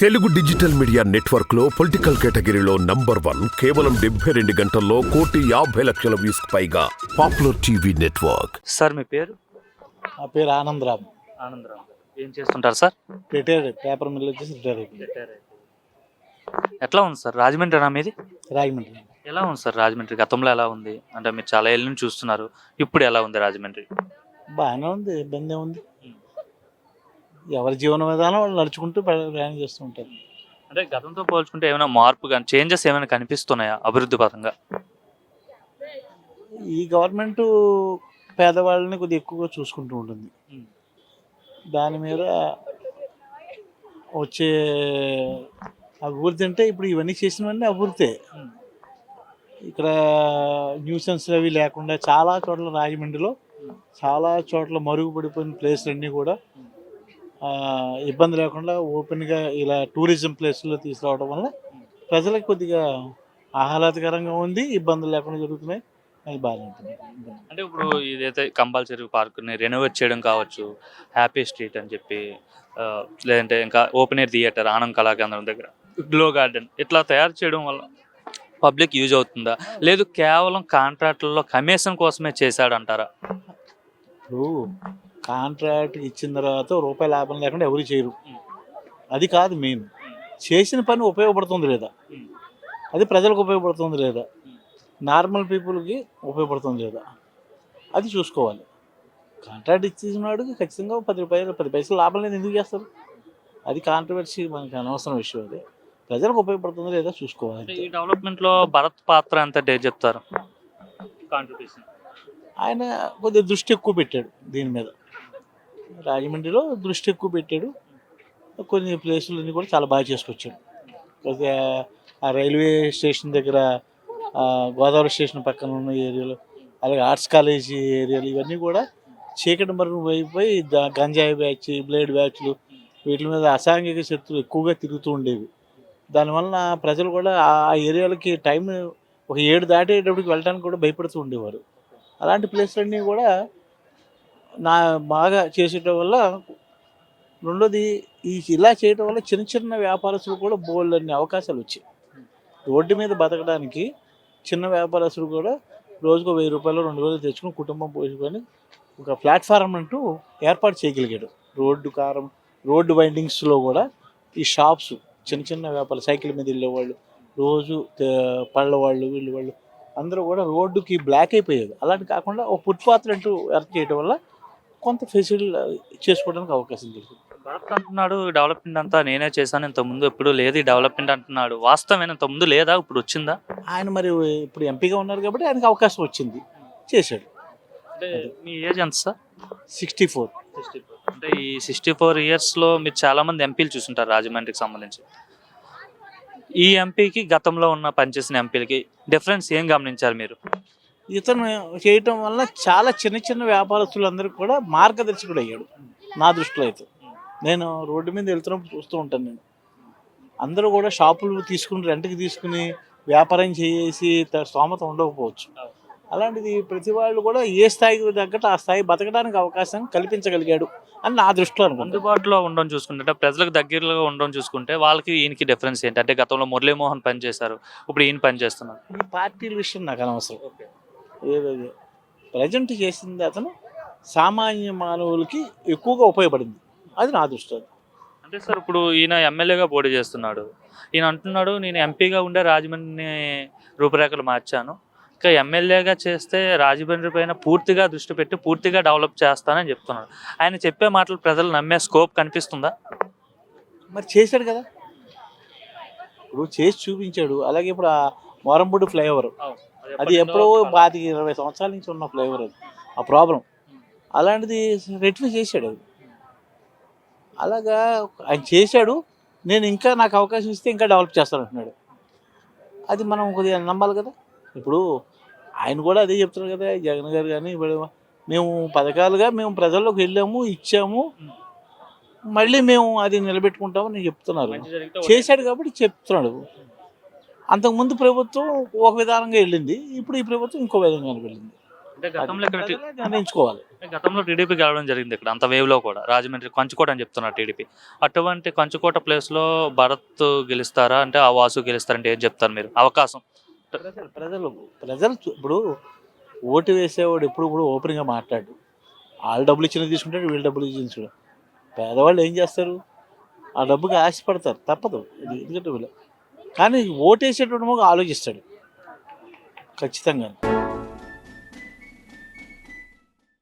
Telugu digital media నెట్వర్క్లో political కేటగిరీలో number one కేవలం డెబ్బై రెండు గంటల్లో కోటి యాభై లక్షల వ్యూస్ పైగా పాపులర్ టీవీ నెట్వర్క్. సార్ మీ పేరు? నా పేరు ఆనందరామ్. ఆనందరావు ఏం చేస్తుంటారు సార్? రిటైర్డ్ పేపర్ మిల్ వచ్చేసి రిటైర్ అయిపోయింది. ఎట్లా ఉంది సార్? రాజమండ్రి మీది? రాజమండ్రి. ఎలా ఉంది సార్ రాజమండ్రి? గతంలో ఎలా ఉంది? అంటే మీరు చాలా ఏళ్ళ నుంచి చూస్తున్నారు. ఇప్పుడు ఎలా ఉంది రాజమండ్రి? బాగానే ఉంది ఇబ్బంది ఉంది. ఎవరి జీవన విధానం వాళ్ళు నడుచుకుంటూ ప్ర- ప్రయాణం చేస్తూ ఉంటారు. అంటే గతంతో పోల్చుకుంటే ఏమైనా మార్పు కానీ చేంజెస్ ఏమైనా కనిపిస్తున్నాయా అభివృద్ధి పరంగా? ఈ గవర్నమెంట్ పేదవాళ్ళని కొద్దిగా ఎక్కువగా చూసుకుంటూ ఉంటుంది. దాని మీద వచ్చే అభివృద్ధి అంటే ఇప్పుడు ఇవన్నీ చేసినవన్నీ అభివృద్ధి. ఇక్కడ న్యూసెన్స్ అవి లేకుండా చాలా చోట్ల రాజమండ్రిలో చాలా చోట్ల మరుగుపడిపోయిన ప్లేస్లు అన్నీ కూడా ఇబ్బంది లేకుండా ఓపెన్గా ఇలా టూరిజం ప్లేస్లో తీసుకురావడం వల్ల ప్రజలకు కొద్దిగా ఆహ్లాదకరంగా ఉంది ఇబ్బందులు లేకుండా జరుగుతున్నాయి. అది బాగా ఉంటుంది. అంటే ఇప్పుడు ఇదైతే కంపల్సరీ పార్క్ని రెనోవేట్ చేయడం కావచ్చు హ్యాపీ స్ట్రీట్ అని చెప్పి లేదంటే ఇంకా open air theatre Anand Kalakendram దగ్గర గ్లో గార్డెన్ ఇట్లా తయారు చేయడం వల్ల పబ్లిక్ యూజ్ అవుతుందా? లేదు కేవలం కాంట్రాక్టుల్లో కమిషన్ కోసమే చేశాడు అంటారా ఇప్పుడు కాంట్రాక్ట్ ఇచ్చిన తర్వాత రూపాయి లాభం లేకుండా ఎవరు చేయరు. అది కాదు మెయిన్ చేసిన పని ఉపయోగపడుతుంది లేదా? అది ప్రజలకు ఉపయోగపడుతుంది లేదా? నార్మల్ పీపుల్కి ఉపయోగపడుతుంది లేదా? అది చూసుకోవాలి. కాంట్రాక్ట్ ఇచ్చిన వాడికి ఖచ్చితంగా పది రూపాయలు పది పైసలు లాభం లేదు ఎందుకు చేస్తారు? అది కాంట్రవర్సీ మనకి అనవసరం విషయం అది. ప్రజలకు ఉపయోగపడుతుంది లేదా? చూసుకోవాలి ఈ డెవలప్మెంట్లో భరత్ పాత్ర ఎంత డే చెప్తారు? కాంట్రిబ్యూషన్ ఆయన కొద్దిగా దృష్టి ఎక్కువ పెట్టాడు దీని మీద. రాజమండ్రిలో దృష్టి ఎక్కువ పెట్టాడు. కొన్ని ప్లేసులన్నీ కూడా చాలా బాగా చేసుకొచ్చాడు. ఆ రైల్వే స్టేషన్ దగ్గర గోదావరి స్టేషన్ పక్కన ఉన్న ఏరియాలో అలాగే ఆర్ట్స్ కాలేజీ ఏరియాలు ఇవన్నీ కూడా చీకటి మరుగు అయిపోయి గంజాయి బ్యాచ్ బ్లేడ్ బ్యాచ్లు వీటి మీద అసాంఘిక శక్తులు ఎక్కువగా తిరుగుతూ ఉండేవి. దానివల్ల ప్రజలు కూడా ఆ ఏరియాలకి టైం ఒక ఏడు దాటేటప్పటికి వెళ్ళడానికి కూడా భయపడుతూ ఉండేవారు. అలాంటి ప్లేస్లన్నీ కూడా నా బాగా చేసేట వల్ల రెండోది ఈ ఇలా చేయటం వల్ల చిన్న చిన్న వ్యాపారస్తులు కూడా బోల్డ్ అన్ని అవకాశాలు వచ్చాయి. రోడ్డు మీద బతకడానికి చిన్న వ్యాపారస్తులు కూడా రోజుకు వెయ్యి రూపాయలు రెండు వేలు తెచ్చుకుని కుటుంబం పోసుకొని ఒక ప్లాట్ఫారం అంటూ ఏర్పాటు చేయగలిగాడు. రోడ్డు కారం రోడ్డు వైండింగ్స్లో కూడా ఈ షాప్స్ చిన్న చిన్న వ్యాపారాలు సైకిల్ మీద వెళ్ళేవాళ్ళు రోజు పళ్ళ వాళ్ళు వీళ్ళు వాళ్ళు అందరూ కూడా రోడ్డుకి బ్లాక్ అయిపోయేది. అలాంటి కాకుండా ఒక ఫుట్పాత్ అంటూ ఏర్పాటు చేయడం వల్ల కొంత ఫెసిలిటీ చేసుకోవడానికి అవకాశం దొరికింది భరత్ అంటున్నాడు డెవలప్మెంట్ అంతా నేనే చేశాను ఇంత ముందు ఎప్పుడు లేదు. ఈ డెవలప్మెంట్ అంటున్నాడు వాస్తవమైన ఇంత ముందు లేదా? ఇప్పుడు వచ్చిందా? ఆయన మరి ఇప్పుడు ఎంపీగా ఉన్నారు కాబట్టి ఆయనకు అవకాశం వచ్చింది. చేశాడు. అంటే మీ ఏజ్ ఎంత సార్? Sixty four. అంటే ఈ సిక్స్టీ ఫోర్ ఇయర్స్లో మీరు చాలా మంది ఎంపీలు చూసుంటారు రాజమండ్రికి సంబంధించి. ఈ ఎంపీకి గతంలో ఉన్న పనిచేసిన ఎంపీలకి డిఫరెన్స్ ఏం గమనించారు మీరు? ఇతను చేయటం వల్ల చాలా చిన్న చిన్న వ్యాపారస్తులందరికీ కూడా మార్గదర్శకుడు అయ్యాడు. నా దృష్టిలో అయితే. నేను రోడ్డు మీద వెళ్తున్నప్పుడు చూస్తూ ఉంటాను నేను. అందరూ కూడా షాపులు తీసుకుని రెంట్కి తీసుకుని వ్యాపారం చేసి స్తోమత ఉండకపోవచ్చు. అలాంటిది ప్రతి వాళ్ళు కూడా ఏ స్థాయికి తగ్గట్టు ఆ స్థాయి బతకడానికి అవకాశం కల్పించగలిగాడు అని నా దృష్టిలో అందుబాటులో ఉండడం చూసుకుంటే ప్రజలకు దగ్గరలో ఉండడం చూసుకుంటే వాళ్ళకి ఈయనకి డిఫరెన్స్ ఏంటి? అంటే గతంలో మురళీమోహన్ పని చేశారు ఇప్పుడు ఈయన పని చేస్తున్నారు ఈ పార్టీల విషయం నాకు అనవసరం. ప్రజెంట్ చేసింది అతను సామాన్య మానవులకి ఎక్కువగా ఉపయోగపడింది. అది నా దృష్టి అంటే సార్ ఇప్పుడు ఈయన ఎమ్మెల్యేగా పోటీ చేస్తున్నాడు. ఈయన అంటున్నాడు నేను ఎంపీగా ఉండే రాజమండ్రిని రూపురేఖలు మార్చాను. ఇంకా ఎమ్మెల్యేగా చేస్తే రాజమండ్రి పైన పూర్తిగా దృష్టి పెట్టి పూర్తిగా డెవలప్ చేస్తానని చెప్తున్నాడు. ఆయన చెప్పే మాటలు ప్రజలు నమ్మే స్కోప్ కనిపిస్తుందా? మరి చేశాడు కదా. ఇప్పుడు చేసి చూపించాడు. అలాగే ఇప్పుడు ఆ మోరంపూడి ఫ్లైఓవర్. అది ఎప్పుడో పాతిక ఇరవై సంవత్సరాల నుంచి ఉన్న ఫ్లైఓవర్ అది. ఆ ప్రాబ్లం అలాంటిది రెట్వి చేశాడు అది. అలాగా ఆయన చేశాడు. నేను ఇంకా నాకు అవకాశం ఇస్తే ఇంకా డెవలప్ చేస్తాను అంటున్నాడు అది మనం కొద్దిగా నమ్మాలి కదా. ఇప్పుడు ఆయన కూడా అదే చెప్తున్నారు కదా జగన్ గారు కానీ ఇప్పుడు మేము పథకాలుగా మేము ప్రజల్లోకి వెళ్ళాము ఇచ్చాము. మళ్ళీ మేము అది నిలబెట్టుకుంటామని చెప్తున్నారు. చేశాడు కాబట్టి చెప్తున్నాడు. అంతకుముందు ప్రభుత్వం ఒక విధానంగా వెళ్ళింది ఇప్పుడు ఈ ప్రభుత్వం ఇంకో విధంగా వెళ్ళింది. గతంలో నిర్ణయించుకోవాలి గతంలో టీడీపీ గెలవడం జరిగింది ఇక్కడ అంత వేవ్లో కూడా. రాజమండ్రి కంచుకోట అని చెప్తున్నారు టీడీపీ. అటువంటి కంచుకోట ప్లేస్లో భరత్ గెలుస్తారా? అంటే ఆ వాసు గెలుస్తారంటే ఏం చెప్తారు మీరు? అవకాశం. ప్రజలు ప్రజలు ఇప్పుడు ఓటు వేసేవాడు ఎప్పుడు కూడా ఓపెన్గా మాట్లాడు. వాళ్ళు డబ్బులు ఇచ్చిన తీసుకుంటాడు వీళ్ళు డబ్బులు ఇచ్చిన పేదవాళ్ళు ఏం చేస్తారు? ఆ డబ్బుకి ఆశపడతారు తప్పదు. ఇది ఎందుకంటే వీళ్ళు కానీ ఓటేసేటువంటి వేసేటువంటి మొగ ఆలోచిస్తాడు. ఖచ్చితంగా